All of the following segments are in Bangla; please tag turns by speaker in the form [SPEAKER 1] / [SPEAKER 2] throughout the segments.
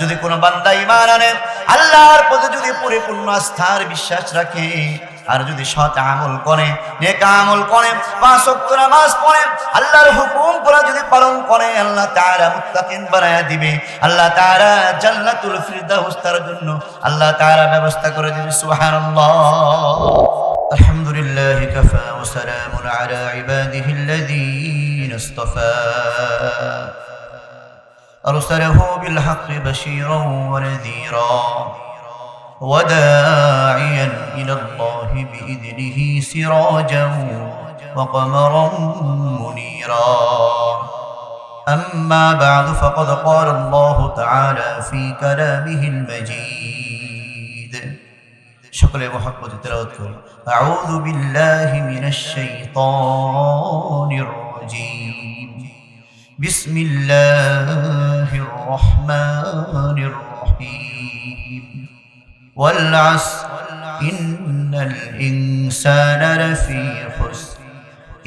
[SPEAKER 1] যদি কোনো বান্দা ঈমান আনে, আল্লাহর প্রতি যদি পরিপূর্ণ আস্থার বিশ্বাস রাখে, আর যদি সৎ আমল করে, নেক আমল করে, পাঁচ ওয়াক্ত নামাজ পড়ে, আল্লাহর হুকুম করা যদি পালন করে, আল্লাহ তাআলা মুত্তাকিন বানায় দিবে। আল্লাহ তাআলা জান্নাতুল ফিরদাউস তার জন্য আল্লাহ তাআলা ব্যবস্থা করে দিবে, সুবহানাল্লাহ। الحمد لله كفى وسلام على عباده الذين اصطفى. أرسله بالحق بشيرا ونذيرا وداعيا إلى الله بإذنه سراجا وقمرا منيرا. أما بعد فقد قال الله تعالى في كلامه المجيد. সকলে মহব্বত তেলাওয়াত করি আউযু বিল্লাহি মিনাশ শাইতানির রাজীম বিসমিল্লাহির রহমানির রহিম ওয়াল আসর ইন্নাল ইনসানা লাফি খুসর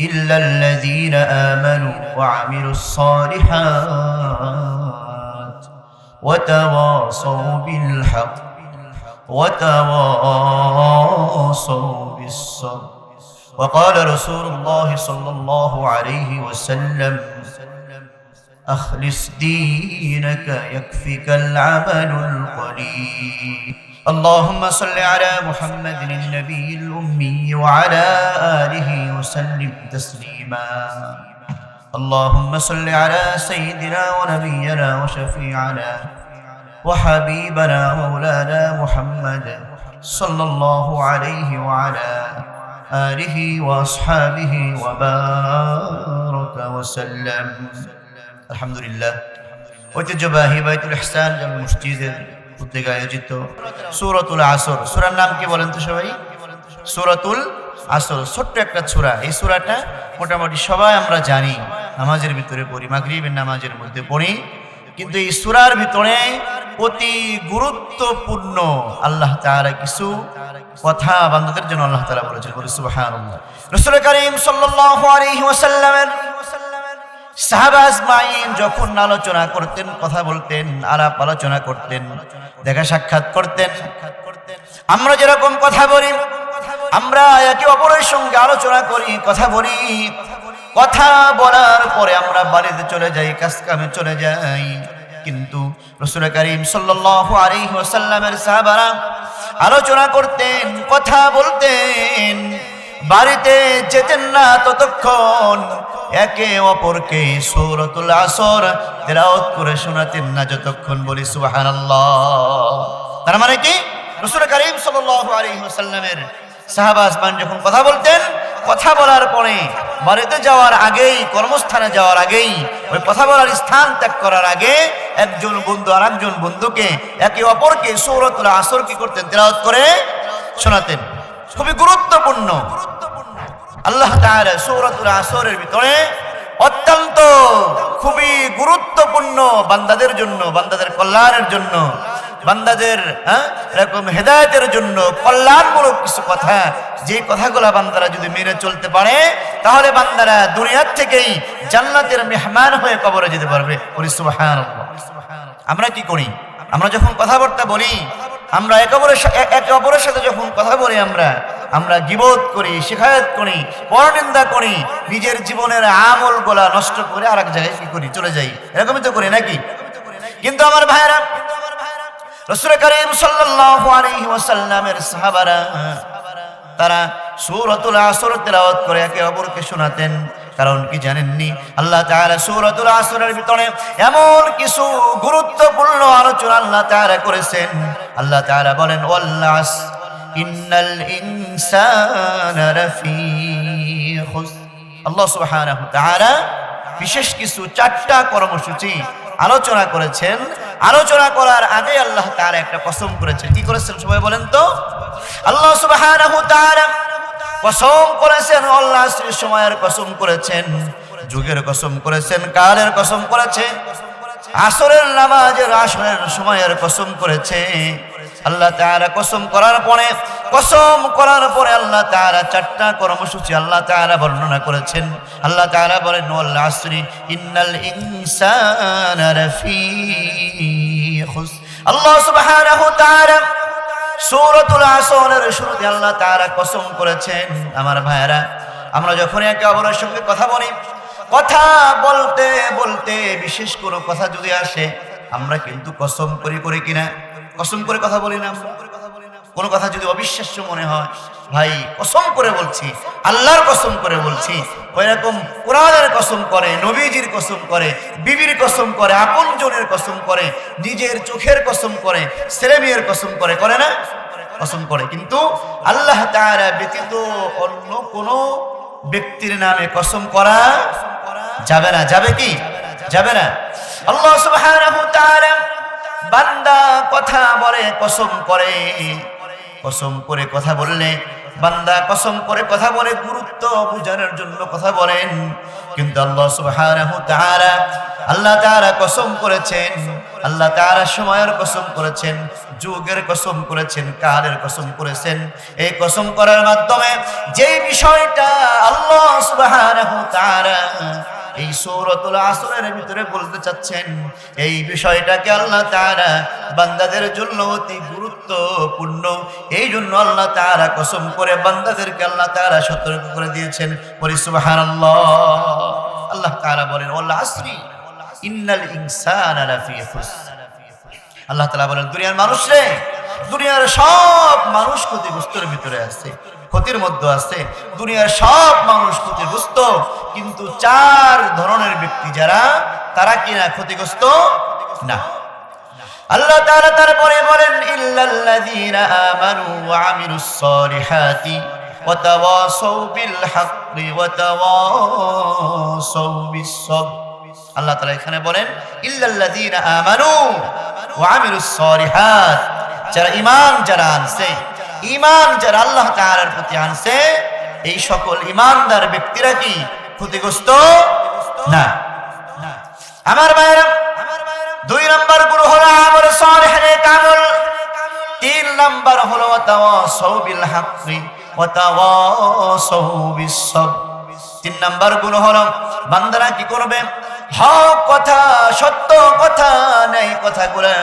[SPEAKER 1] إلا الذين آمنوا وعملوا الصالحات وتواصوا بالحق وتواصوا بالصبر. وقال رسول الله صلى الله عليه وسلم أخلص دينك يكفك العمل القليل. اللهم صل على محمد النبي الأمي وعلى آله وسلم تسليما. اللهم صل على سيدنا ونبينا وشفيعنا وحبيبنا مولانا محمد صلى الله عليه وعلى آله وأصحابه وبارك وسلم الحمد لله ঐতিহ্যবাহী বাইতুল ইহসান জামে মসজিদের উদ্যোগে আয়োজিত সূরাতুল আসর সূরার নাম কি বলেন তো সবাই সূরাতুল আসর ছোট্ট একটা সূরা এই সূরাটা মোটামুটি সবাই আমরা জানি নামাজের ভিতরে পড়ি মাগরিবের নামাজের মধ্যে পড়ি কিন্তু এই সূরার ভিতরে অতি গুরুত্বপূর্ণ। আল্লাহ তাআলা কিছু কথা বান্দাদের জন্য আল্লাহ তাআলা বলেছেন। বলে, সুবহানাল্লাহ। রাসূল করিম সাল্লাল্লাহু আলাইহি ওয়াসাল্লামের সাহাবা আজমাইন যখন আলোচনা করতেন, কথা বলতেন, আলাপ আলোচনা করতেন, দেখা সাক্ষাৎ করতেন, আমরা যেরকম কথা বলি, আমরা একে অপরের সঙ্গে আলোচনা করি, কথা বলি। কথা বলার পরে আমরা বাড়িতে চলে যাই কাজ কামে চলে যাই, কিন্তু রসুল করিম ওয়াসাল্লামের সাহাবারা আলোচনা করতেন, কথা বলতেন। বাড়িতে যেতেন না ততক্ষণ একে অপরকে সূরাতুল আসর তেলাওয়াত করে শোনাতেন না যতক্ষণ বলি সুবহানাল্লাহ। তার মানে কি? রাসূল করিম সাল্লাল্লাহু আলাইহি ওয়াসাল্লামের সাহাবা আসমান যখন কথা বলতেন কথা বলার পরে বাড়িতে যাওয়ার আগেই, কর্মস্থানে যাওয়ার আগেই, ওই কথা বলার স্থান ত্যাগ করার আগে একজন বন্ধু আর একজন বন্ধুকে একে অপরকে সৌরতুল আসর কি করতেন? তেলাওয়াত করে শোনাতেন। খুবই গুরুত্বপূর্ণ। আল্লাহ সূরাতুল আসরের ভিতরে অত্যন্ত খুবই গুরুত্বপূর্ণ বান্দাদের জন্য, বান্দাদের কল্যাণের জন্য বান্দাদের হ্যাঁ, এরকম হেদায়তের জন্য কল্যাণমূলক কিছু কথা যে কথাগুলা বান্দারা যদি মেনে চলতে পারে তাহলে বান্দারা দুনিয়ার থেকেই জান্নাতের মেহমান হয়ে কবরে যেতে পারবে। আমরা কি করি? আমরা যখন কথাবার্তা বলি আমরা একে অপরের একে অপরের সাথে যখন কথা বলি আমরা আমরা গিবোধ করি শিখায়ত করি পরনিন্দা করি নিজের জীবনের আমল গোলা নষ্ট করে আর এক জায়গায় কি করি? চলে যাই। এরকমই তো করি নাকি? কিন্তু আমার ভাইরা রসুল করিম সাল্লাল্লাহু আলাইহি ওয়াসাল্লামের সাহাবারা, তারা সূরাতুল আসর তেলাওয়াত করে একে অপরকে শোনাতেন। কারণ কি জানেননি? আল্লাহ তাআলা সূরাতুল আসরের ভিতরে এমন কিছু গুরুত্বপূর্ণ আলোচনা আল্লাহ তাআলা করেছেন। আল্লাহ তাআলা বলেন, ওয়াল্লাস, ইন্নাল ইনসানা লাফি খুস আল্লাহ সুবহানাহু তাআলা বিশেষ কিছু চারটা কর্মসূচি আলোচনা করেছেন। আলোচনা করার আগে আল্লাহ তার একটা কসম করেছেন। কি করেছেন সবাই বলেন তো? আল্লাহ সুবাহ কসম করেছেন, আল্লাহ সময়ের কসম করেছেন, যুগের কসম করেছেন, কালের কসম করেছে, আসরের নামাজের আসরের সময়ের কসম করেছে। আল্লাহ তারা কসম করার পরে, কসম করার পরে আল্লাহ তারা চারটা কর্মসূচি আল্লাহ তারা বর্ণনা করেছেন। আল্লাহ তারা বলেন, ওয়াল আসরি ইন্নাল ইনসানা আল্লাহ সুবহানাহু তাআলা সূরাতুল আসরের শুরুতে আল্লাহ তাআলা কসম করেছেন, আমার ভাইয়েরা, আমরা যখন একে অপরের সঙ্গে কথা বলি, কথা বলতে বলতে বিশেষ কোনো কথা যদি আসে, আমরা কিন্তু কসম করি করি কিনা? কসম করে কথা বলি না? কোনো কথা যদি অবিশ্বাস্য মনে হয়, ভাই, কসম করে বলছি, আল্লাহর কসম করে বলছি ওই রকম কোরআনের কসম করে, নবীজির কসম করে, বিবির কসম করে, আপনজনের কসম করে, নিজের চোখের কসম করে, ছেলে মেয়ের কসম করে করে না? কসম করে। কিন্তু আল্লাহ তাআলা ব্যতীত অন্য কোনো ব্যক্তির নামে কসম করা যাবে না। যাবে কি? যাবে না। আল্লাহ সুবহানাহু তাআলা বান্দা কথা বলে, কসম করে। কসম করে কথা বললে, বান্দা কসম করে কথা বলে, গুরুত্ব বোঝানোর জন্য কথা বলেন। কিন্তু আল্লাহ সুবহানাহু তাআলা, আল্লাহ তাআলা কসম করেছেন। আল্লাহ তাআলা সময়ের কসম করেছেন, যুগের কসম করেছেন, কালের কসম করেছেন। এই কসম করার মাধ্যমে যে বিষয়টা আল্লাহ সুবহানাহু তাআলা এই সৌরতুল আসরের ভিতরে বলতে চাচ্ছেন, এই বিষয়টাকে আল্লাহ তারা বান্দাদের জন্য অতি গুরুত্বপূর্ণ। এই জন্য আল্লাহ তারা কসম করে বান্দাদেরকে আল্লাহ তারা সতর্ক করে দিয়েছেন। সুবহানাল্লাহ। আল্লাহ তারা বলেন, ওয়াল আসরি, ইন্নাল ইনসানা আল্লাহ তালা বলেন, দুনিয়ার মানুষ রে দুনিয়ার সব মানুষ ক্ষতিগ্রস্তর ভিতরে আছে। ক্ষতির মধ্যে আছে। দুনিয়ার সব মানুষ ক্ষতিগ্রস্ত, কিন্তু চার ধরনের ব্যক্তি যারা, তারা কিনা ক্ষতিগ্রস্ত? না। আল্লাহ তাআলা তারপরে বলেন, ইল্লাল্লাযীনা আমানু ওয়া আমিলুস সলিহাতি ওয়া তাওয়াসাউ বিল হাক্কি ওয়া তাওয়াসাউ বিস সবর আল্লাহ তাআলা এখানে বলেন, ইল্লাল্লাযীনা আমানু ওয়া আমিলুস সলিহাত, যারা ঈমান যারা আনছে ঈমান যারা আল্লাহ তাআলার প্রতি আনছে, এই সকল ইমানদার ব্যক্তিরা কি ক্ষতিগ্রস্ত? না। আমার ভাইরা দুই নাম্বার গুরু হলো আমল সালেহ নেক আমল। তিন নম্বর হলো তাওয়াসাউ বিল হাক্কি ওয়া তাওয়াসাউ বিস সবর। তিন নাম্বার গুণ হলো, বান্দারা কি করবে? হক কথা, সত্য কথা নেই কথাগুলো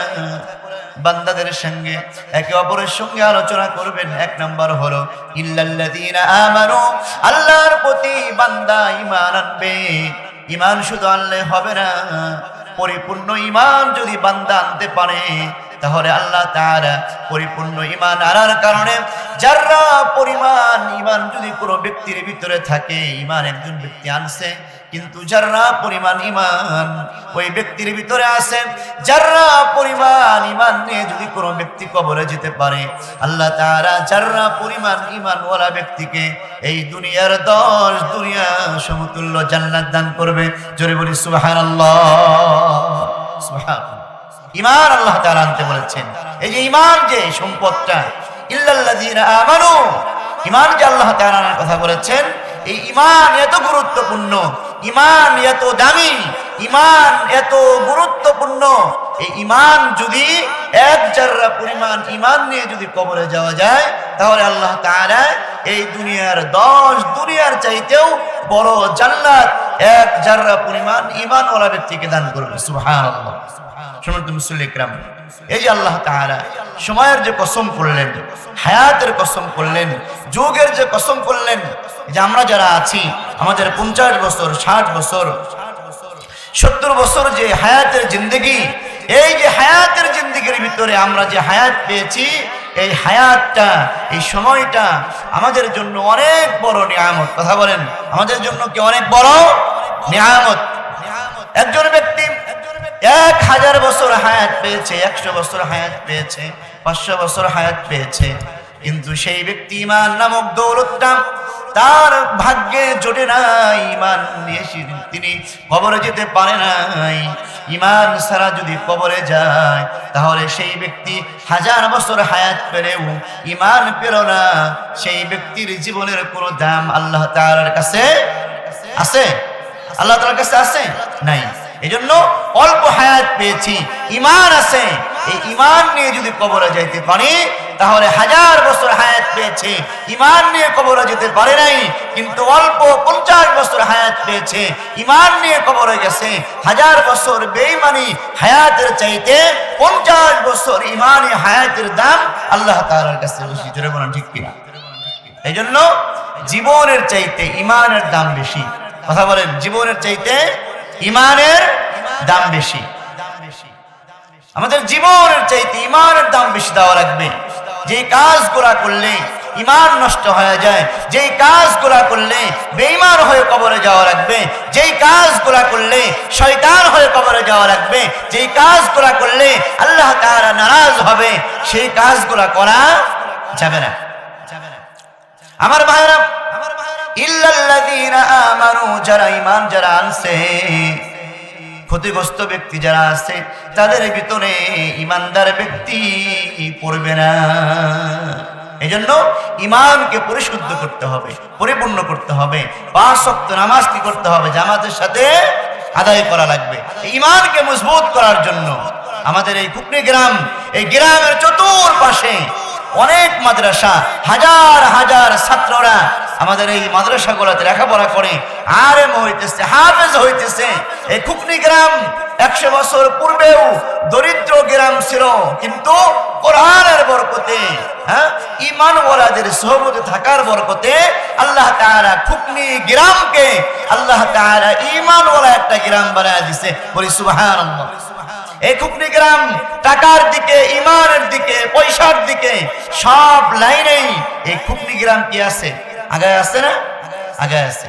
[SPEAKER 1] বান্দাদের সঙ্গে একে অপরের সঙ্গে আলোচনা করবেন। এক নাম্বার হলো, ইল্লাল্লাযীনা আমানু, আল্লাহর প্রতি বান্দা ঈমান আনবে। ঈমান শুধু আনলে হবে না, পরিপূর্ণ ঈমান যদি বান্দা আনতে পারে, তাহলে আল্লাহ তাআলা পরিপূর্ণ ঈমান আনার কারণে যারা পরিমাণ ঈমান যদি কোনো ব্যক্তির ভিতরে থাকে, ঈমান একজন ব্যক্তি আনছে কিন্তু যারা পরিমাণ ইমান ওই ব্যক্তির ভিতরে আছে, যারা পরিমাণ ইমান নিয়ে যদি কোনো ব্যক্তি কবরে যেতে পারে, আল্লাহ তারা যারা পরিমাণ ঈমানওয়ালা ব্যক্তিকে এই দুনিয়ার দশ দুনিয়া সমতুল্য জান্নাত দান করবে, জোরে বলি সুবহানাল্লাহ সুবহানাল্লাহ। ইমান আল্লাহ তাআলা আনতে বলেছেন। এই যে ইমান যে সম্পদটা ইমান যে আল্লাহ আনার কথা বলেছেন, এই ইমান এত গুরুত্বপূর্ণ ইমান এত দামি, ইমান এত গুরুত্বপূর্ণ। এই ইমান যদি এক জাররা পরিমাণ ইমান নিয়ে যদি কবরে যাওয়া যায়, তাহলে আল্লাহ তাআলা এই দুনিয়ার দশ দুনিয়ার চাইতেও বড় জান্নাত এক জাররা পরিমাণ ইমানওয়ালা ব্যক্তিকে দান করবে সুবহানাল্লাহ। সমর্থ এই যে আল্লাহ তাআলা সময়ের যে কসম করলেন, হায়াতের কসম করলেন, যুগের যে কসম করলেন যে আমরা যারা আছি, আমাদের পঞ্চাশ বছর, ষাট বছর, সত্তর বছর যে হায়াতের জিন্দগি, এই যে হায়াতের জিন্দগির ভিতরে আমরা যে হায়াত পেয়েছি, এই হায়াতটা, এই সময়টা আমাদের জন্য অনেক বড় নিয়ামত। কথা বলেন, আমাদের জন্য কি অনেক বড়? নিয়ামত। একজন ব্যক্তি এক হাজার বছর হায়াত পেয়েছে, একশো বছর হায়াত পেয়েছে, পাঁচশো বছর হায়াত পেয়েছে। কিন্তু সেই ব্যক্তি ইমান নামক দৌলতটা তার ভাগ্যে জোটে নাই, ইমান তিনি কবরে যেতে পারে নাই। ইমান সারা যদি কবরে যায়, তাহলে সেই ব্যক্তি হাজার বছর হায়াত পেলেও ইমান পেল না। সেই ব্যক্তির জীবনের কোনো দাম আল্লাহ তাআলার কাছে আছে? আল্লাহ তাআলার কাছে আছে? নাই। এজন্য অল্প হায়াত পেয়েছি ইমান আছে। এই ইমান নিয়ে যদি কবরে যাইতে পারে, তাহলে হাজার বছর হায়াত পেয়েছে। ইমান নিয়ে কবরে যেতে পারে নাই, কিন্তু অল্প পঞ্চাশ বছর হায়াত পেয়েছে। ইমান নিয়ে কবরে গেছে, হাজার বছর বেইমানি হায়াতের চাইতে পঞ্চাশ বছর ইমানি হায়াতের দাম আল্লাহ তাআলার কাছে বেশি। জোরে বলেন, ঠিক কিনা? এই জন্য জীবনের চাইতে ইমানের দাম বেশি। কথা বলেন, জীবনের চাইতে ইমানের দাম বেশি। আমাদের জীবনের চাইতে ইমানের দাম বেশি দেওয়া লাগবে। যে কাজগুলা করলে ইমান নষ্ট হয়ে যায়, যেই কাজগুলা করলে বেঈমান হয়ে কবরে যাওয়া লাগবে, যেই কাজগুলা করলে শয়তান হয়ে কবরে যাওয়া লাগবে, যেই কাজগুলা করলে আল্লাহ তাআলা নারাজ হবে, সেই কাজ কাজগুলা করা যাবে না। আমার ভাইরা যারা ঈমান যারা আনছে, ক্ষতিগ্রস্ত ব্যক্তি যারা আছে, তাদের ভিতরে ইমানদার ব্যক্তি পড়বে না। এই জন্য ইমানকে পরিশুদ্ধ করতে হবে, পরিপূর্ণ করতে হবে। পাঁচ শক্ত নামাজ কি করতে হবে? জামাতের সাথে আদায় করা লাগবে। ইমানকে মজবুত করার জন্য আমাদের এই কুকনি গ্রাম, এই গ্রামের চতুর্পাশে অনেক মাদ্রাসা, হাজার হাজার ছাত্ররা আমাদের এই মাদ্রাসা মাদ্রাসাগুলোতে লেখাপড়া করে। আরেম হইতেছে, হাফেজ হইতেছে। এই খুকনি গ্রাম একশো বছর পূর্বেও দরিদ্র গ্রাম ছিল, কিন্তু কোরআনের বরকতে হ্যাঁ ইমান ওয়ালাদের সহবতে থাকার বরকতে আল্লাহ তাআলা খুকনি গ্রামকে, আল্লাহ তাআলা ইমান ওয়ালা একটা গ্রাম বানায় দিছে। বলি সুবহানাল্লাহ। এই খুকনি গ্রাম টাকার দিকে, ইমানের দিকে, পয়সার দিকে, সব লাইনেই এই খুকনি গ্রাম কি আছে? আগে আছে না? আগে আছে।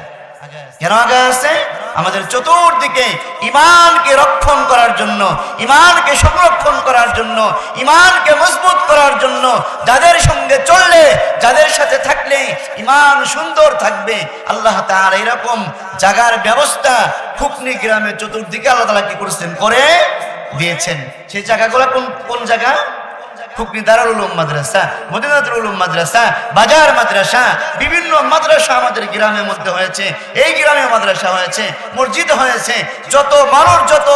[SPEAKER 1] কেন আগে আছে? আমাদের চতুর্দিকে ইমানকে রক্ষণ করার জন্য, ইমানকে সংরক্ষণ করার জন্য, ইমানকে মজবুত করার জন্য যাদের সঙ্গে চললে, যাদের সাথে থাকলে ইমান সুন্দর থাকবে। আল্লাহ তাআলা এরকম জাগার ব্যবস্থা খুকনি গ্রামের চতুর্দিকে আল্লাহ তাআলা কি করেছেন? করে দিয়েছেন। সেই জায়গাগুলো কোন কোন জায়গা? যত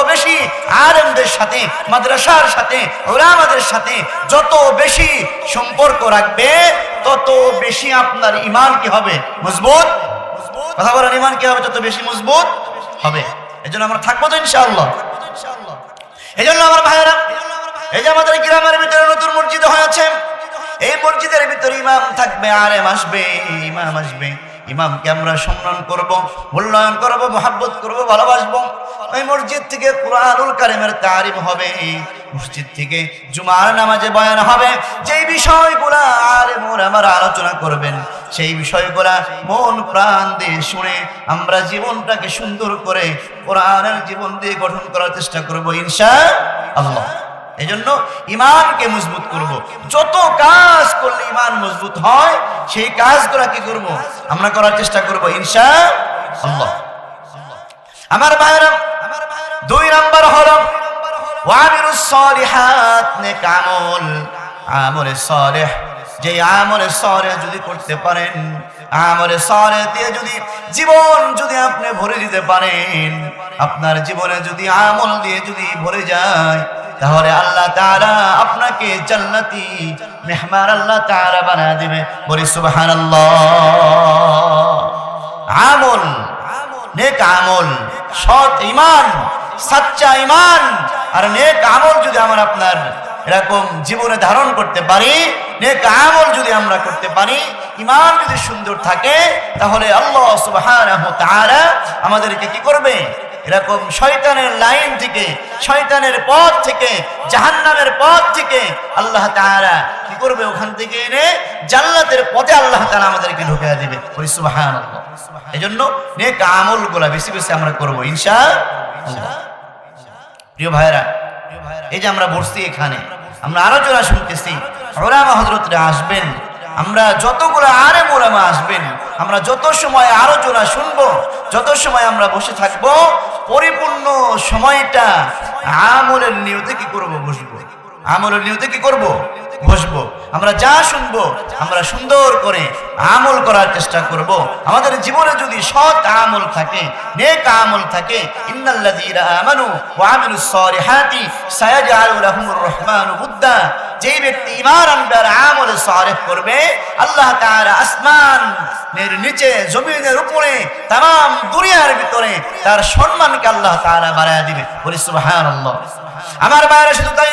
[SPEAKER 1] বেশি মাদ্রাসার সাথে সাথে যত বেশি সম্পর্ক রাখবে, তত বেশি আপনার ইমান কি হবে? মজবুত? কথা বলেন ইমান কি হবে? তত বেশি মজবুত হবে। এই জন্য আমরা থাকব তো এই জন্য আমার ভাইয়েরা, এই যে আমাদের গ্রামের ভিতরে নতুন মসজিদ হয়েছে এই মসজিদের ভিতরে ইমাম থাকবে, আলেম আসবে, ইমাম আসবে। ইমামকে আমরা সম্মান করব, মূল্যায়ন করব, মহাব্বত করব, ভালোবাসবো? ওই মসজিদ থেকে কোরআনুল কারিমের তারিম হবে। মসজিদ থেকে জুমার নামাজে বয়ান হবে। যেই বিষয়গুলা আলেম আমার আলোচনা করবেন, সেই বিষয়গুলা মন প্রাণ দিয়ে শুনে আমরা জীবনটাকে সুন্দর করে কোরআনের জীবন দিয়ে গঠন করার চেষ্টা করব ইনশা আল্লাহ এই জন্য ইমানকে মজবুত করব। যত কাজ করলে ইমান মজবুত হয়, সেই কাজগুলা কি করব। আমরা করার চেষ্টা করব ইনশা আল্লাহ আমার ভাইরা দুই নাম্বার হলো ওয়ামিরুস সলিহাত নেক আমল আমলে সলেহ যে আমলে সলেহ যদি করতে পারেন, আমলে সলেহ দিয়ে যদি জীবন যদি আপনি ভরে দিতে পারেন, আপনার জীবনে যদি আমল দিয়ে যদি ভরে যায়, তাহলে আল্লাহ তারা আপনাকে জান্নাতি মেহমান আল্লাহ তাআলা বানায় দিবে। বলি সুবহানাল্লাহ। আমল, নেক আমল, সৎ ইমান, সাচ্চা ইমান, আর নেক আমল যদি আমার আপনার এরকম জীবনে ধারণ করতে পারি আমল যদি আমরা করতে পারি ইমান যদি সুন্দর থাকে, তাহলে আল্লাহ তাআলা আমাদেরকে কি করবে? এরকম শয়তানের লাইন থেকে, শয়তানের পথ থেকে, জাহান্নামের পথ থেকে আল্লাহ তাআলা কি করবে ওখান থেকে এনে জান্নাতের পথে আল্লাহ তাআলা আমাদেরকে ঢুকিয়ে দিবে। ওই সুবহানাল্লাহ। এজন্য নেক আমলগুলা বেশি বেশি আমরা করব, ইনশাআল্লাহ। প্রিয় ভাইরা এই যে আমরা বসছি এখানে, আমরা আলোচনা শুনতেছি। ওলামা হজরতরা আসবেন, আমরা যতগুলো আরে মোলামা আসবেন, আমরা যত সময় আরও আলোচনা শুনব, যত সময় আমরা বসে থাকব, পরিপূর্ণ সময়টা আমলের নিয়তে কি করব বসবো? আমলের নিয়তে কি করব? বসবো। আমরা যা শুনব, আমরা সুন্দর করে আমল করার চেষ্টা করব। আমাদের জীবনে যদি সৎ আমল থাকে, নেক আমল থাকে যেই ব্যক্তি ঈমান আনবে আর আমল সালেহ করবে, আল্লাহ তাআলা আসমানের নিচে, জমিনের উপরে, তাম দুনিয়ার ভিতরে তার সম্মানকে আল্লাহ তারা বাড়ায় দিবে। আমার বাইরে শুধু তাই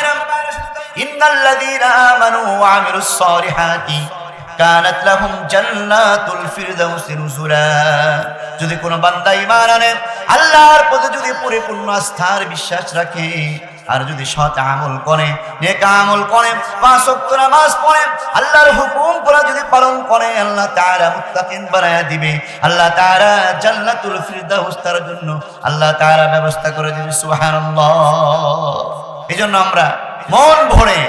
[SPEAKER 1] যদি কোনো বান্দা ঈমান আনে, আল্লাহর প্রতি যদি পরিপূর্ণ আস্থার বিশ্বাস রাখে, আর যদি সৎ আমল করে, নেক আমল করে, পাঁচ ওয়াক্ত নামাজ পড়ে, আল্লাহর হুকুম করা যদি পালন করে, আল্লাহ তাআলা মুত্তাকিন বানায়া দিবে। আল্লাহ তাআলা জান্নাতুল ফিরদাউস তার জন্য আল্লাহ তাআলা ব্যবস্থা করে দিবে, সুবহানাল্লাহ। এজন্য আমরা মন ভরে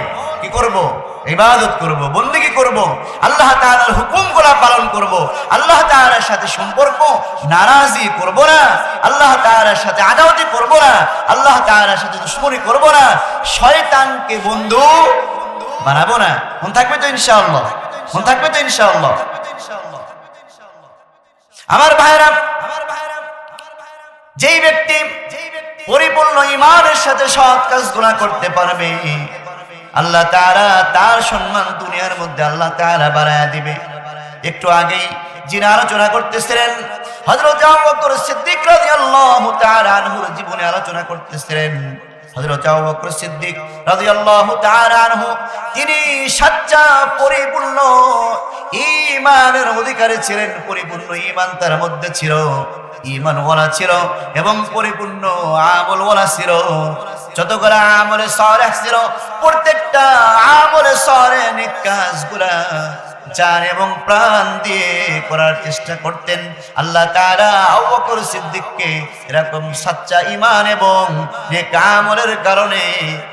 [SPEAKER 1] কি করব? ইবাদত করব। বন্দেগি করব? আল্লাহ তাআলার হুকুমগুলা পালন করব। আল্লাহ তাআলার সাথে সম্পর্ক নারাজি করব না। আল্লাহ তাআলার সাথে আদাওয়াতি করব না। আল্লাহ তাআলার সাথে দুশ্মনী করব না। শয়তানকে বন্ধু বানাবো না। মন থাকবে তো ইনশাআল্লাহ। মন থাকবে তো ইনশাআল্লাহ। আমার ভাইরা আমার ভাইরা যেই ব্যক্তি পরিপূর্ণ ইমানের সাথে সৎ কাজ গুণা করতে পারবে, আল্লাহ তারা তার সম্মান দুনিয়ার মধ্যে আল্লাহ তারা বাড়ায় দিবে। একটু আগেই যিনি আলোচনা করতেছিলেন হজরত সিদ্দিক রাজি সিদ্দিক তার আনহুর জীবনে আলোচনা করতেছিলেন হযরত আবু বকর সিদ্দিক রাদিয়াল্লাহু তিনি সাচ্চা পরিপূর্ণ ঈমানের অধিকারী ছিলেন, পরিপূর্ণ ঈমান তার মধ্যে ছিল ঈমান ওয়ালা ছিল এবং পরিপূর্ণ আমল ওয়ালা ছিল। যতগুলা আমলে সরেহ ছিল, প্রত্যেকটা আমলে সরে নেক কাজগুলা জান এবং প্রাণ দিয়ে করার চেষ্টা করতেন। আল্লাহ তারা আবু সিদ্দিককে এরকম সাচ্চা ইমান এবং নেক আমলের কারণে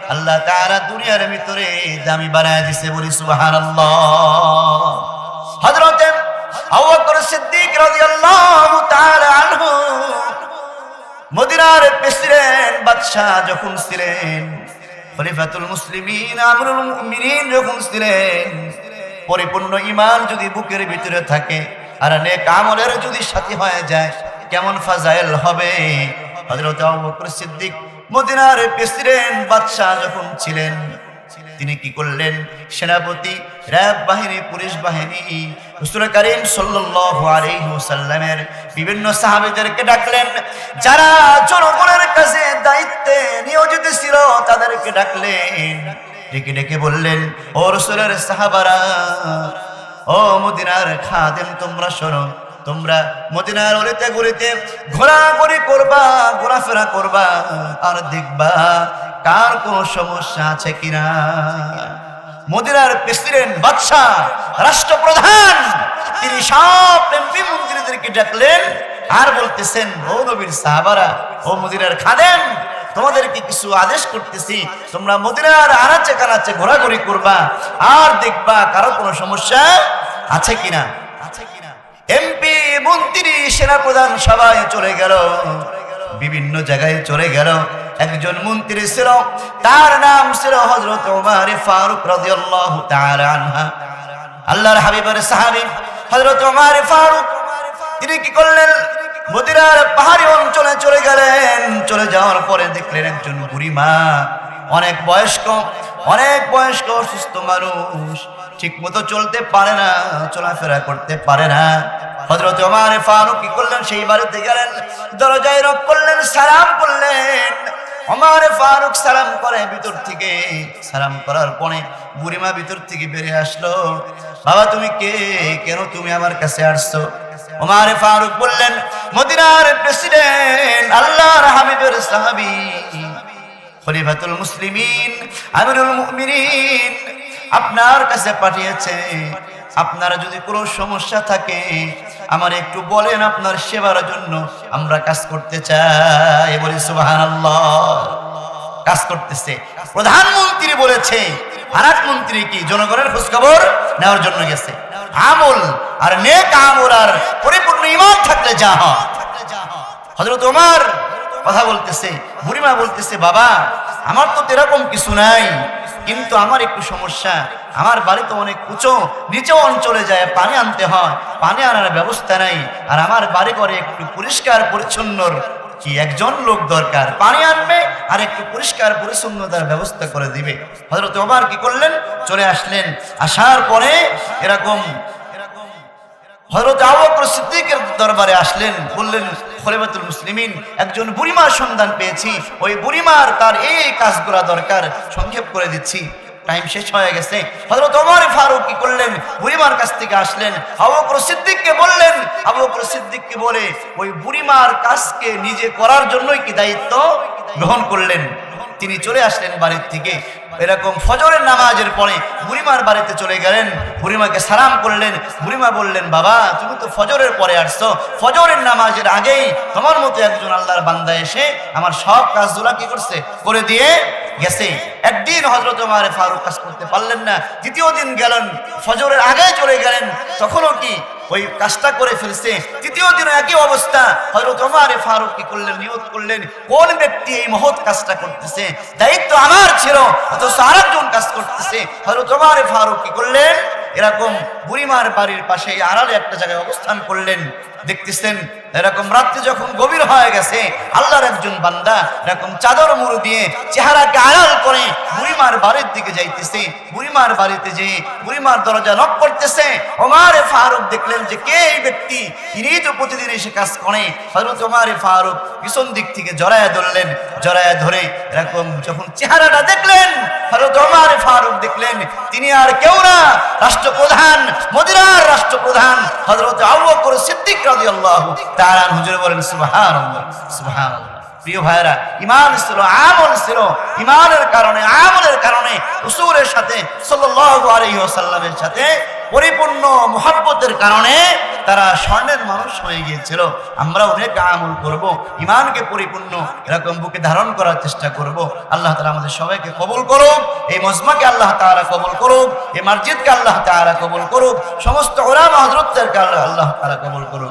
[SPEAKER 1] আল্লাহ তারা দুনিয়ার ভিতরে দামি বানায় দিছে বলি আবু সিদ্দিক তাআলা আনহু মদিনার বাদশাহ যখন ছিলেন আমরুল মুমিনিন যখন ছিলেন পরিপূর্ণ ইমান যদি বুকের ভিতরে থাকে, আর নেক আমলের যদি সাথী হয়ে যায়, কেমন ফাজাইল হবে? বকর সিদ্দিক মদিনার প্রেসিডেন্ট বাদশাহ যখন ছিলেন, তিনি কি করলেন? সেনাপতি, র্যাব বাহিনী, পুলিশ বাহিনী, রসুল করিম ওয়াসাল্লামের বিভিন্ন সাহাবীদেরকে ডাকলেন। যারা জনগণের কাছে দায়িত্বে নিয়োজিত ছিল, তাদেরকে ডাকলেন। ডেকে ডেকে বললেন, ও রসুলের সাহাবারা, ও মদিনার খাদেম, তোমরা শোনো, তোমরা মদিনার অলিতে গলিতে ঘোরাঘুরি করবা, ঘোরাফেরা করবা, আর দেখবা কার কোনো সমস্যা আছে কিনা? মদিনার প্রেসিডেন্ট, বাদশাহ, রাষ্ট্রপ্রধান, তিনি সব এমপি মন্ত্রীদেরকে ডাকলেন আর বলতেছেন, ও নবীর সাহাবারা, ও মদিনার খাদেম তোমাদেরকে কিছু আদেশ করতেছি। তোমরা মদিনার আনাচে কানাচে ঘোরাঘুরি করবা। আর দেখবা কারও কোনো সমস্যা আছে কিনা। আছে কিনা এমপি, মন্ত্রী, সেনাপ্রধান সবাই চলে গেল। বিভিন্ন জায়গায় চলে গেল। একজন মন্ত্রী ছিল, তার নাম ছিল হযরত ওমর ফারুক রাদিয়াল্লাহু তাআলা আল্লাহর হাবিবের সাহাবী হযরত ওমর ফারুক। তিনি কি করলেন? মদিনার পাহাড়ি অঞ্চলে চলে গেলেন। চলে যাওয়ার পরে দেখলেন একজন বুড়ি মা অনেক বয়স্ক অনেক বয়স্ক অসুস্থ মানুষ ঠিক মতো চলতে পারে না, চলাফেরা করতে পারে না। হজরত ওমর ফারুক কি করলেন সেই বাড়িতে গেলেন, দরজায় রক করলেন, সালাম করলেন। ওমর ফারুক সালাম করে ভিতর থেকে। সালাম করার পরে বুড়িমা ভিতর থেকে বেরিয়ে আসলো। বাবা, তুমি কে? কেন তুমি আমার কাছে আসছো? ওমর ফারুক বললেন, মদিনার প্রেসিডেন্ট, আল্লাহর হাবিবের সাহাবী, খলিফাতুল মুসলিমিন, আমিরুল মুমিনিন আপনার কাছে পাঠিয়েছে। আপনার যদি কোনো সমস্যা থাকে আমার একটু বলেন আপনার সেবার জন্য। আমরা কাজ করতে চাই, বলি সুবহানাল্লাহ। কাজ করতেছে। প্রধানমন্ত্রী বলেছে আরেক মন্ত্রী কি? জনগণের খোঁজখবর নেওয়ার জন্য গেছে। আমল আর নেক আমল আর পরিপূর্ণ ইমান থাকলে যা হয়। হজরত ওমর কথা বলতেছে, বুড়িমা বলতেছে, বাবা আমার তো এরকম কিছু নাই, কিন্তু আমার একটু সমস্যা। আমার বাড়ি তো অনেক উঁচু নিচে অঞ্চলে যায়, পানি আনতে হয়, পানি আনার ব্যবস্থা নাই, আর আমার বাড়ি করে একটু পরিষ্কার পরিচ্ছন্নর কি একজন লোক দরকার? পানি আনবে আর একটু পরিষ্কার পরিচ্ছন্নতার ব্যবস্থা করে দিবে। হজরত ওমর কি করলেন? চলে আসলেন। আসার পরে এরকম হজরত আবু সিদ্দিকের দরবারে আসলেন, বললেন খলিফাতুল মুসলিমিন একজন বুড়িমার সন্ধান পেয়েছি। ওই বুড়িমার তার এই কাজগুলা দরকার, সংক্ষেপ করে দিচ্ছি। টাইম শেষ হয়ে গেছে। হজরত ওমর ফারুক কি করলেন? বুড়িমার কাছ থেকে আসলেন। আবু বকর সিদ্দিককে বললেন, আবু বকর সিদ্দিককে বলে, ওই বুড়িমার কাজকে নিজে করার জন্যই কি দায়িত্ব? গ্রহণ করলেন। তিনি চলে আসলেন বাড়ির থেকে। এরকম ফজরের নামাজের পরে বুড়িমার বাড়িতে চলে গেলেন। বুড়িমাকে সালাম করলেন। বুড়িমা বললেন, বাবা, তুমি তো ফজরের পরে আসছো। ফজরের নামাজের আগেই তোমার মতো একজন আল্লাহর বান্দা এসে আমার সব কাজগুলা কি করছে? করে দিয়ে গেছে। একদিন হজরত মারে ফারুক কাজ করতে পারলেন না। দ্বিতীয় দিন গেলেন। ফজরের আগে চলে গেলেন। তখনও কি ওই কাজটা করে ফেলছে। তৃতীয় দিন একই অবস্থা। হজরত ওমারে ফারুক কি করলেন নিয়ত করলেন? কোন ব্যক্তি এই মহৎ কাজটা করতেছে? দায়িত্ব আমার ছিল, অথচ আরেকজন কাজ করতেছে। হজরত ওমারে ফারুক কি করলেন? এরকম বুড়িমার বাড়ির পাশে আড়ালে একটা জায়গায় অবস্থান করলেন। দেখতেছেন, এরকম রাত্রি যখন গভীর হয়ে গেছে, আল্লাহর একজন বান্দা এরকম চাদর মুড়ু দিয়ে চেহারাকে আড়াল করে বুড়িমার বাড়ির দিকে যাইতেছে। বুড়িমার বাড়িতে যে বুড়িমার দরজা নক করতেছে। ওমারে ফারুক দেখলেন যে কে এই ব্যক্তি? ইনি তো প্রতিদিন এসে কাজ করে। হজরত ওমারে ফারুক পিছন দিক থেকে জড়ায় ধরলেন জড়ায় ধরে এরকম যখন চেহারাটা দেখলেন হজরত ওমারে ফারুক দেখলেন, তিনি আর কেউ না, রাষ্ট্রপ্রধান, মদিনার রাষ্ট্রপ্রধান হজরত আবু বকর সিদ্দিক পরিপূর্ণ কারণে তারা স্বর্ণের মানুষ হয়ে গিয়েছিল। আমরা অনেক আমল করব ইমানকে পরিপূর্ণ এরকম বুকে ধারণ করার চেষ্টা করব। আল্লাহ তালা আমাদের সবাইকে কবল করুক, এই মজমাকে আল্লাহ তাআলা কবল করুক, এই মসজিদকে আল্লাহ তাআলা কবল করুক, সমস্ত ওলামা হযরতদেরকে আল্লাহ তাআলা কবল করুক।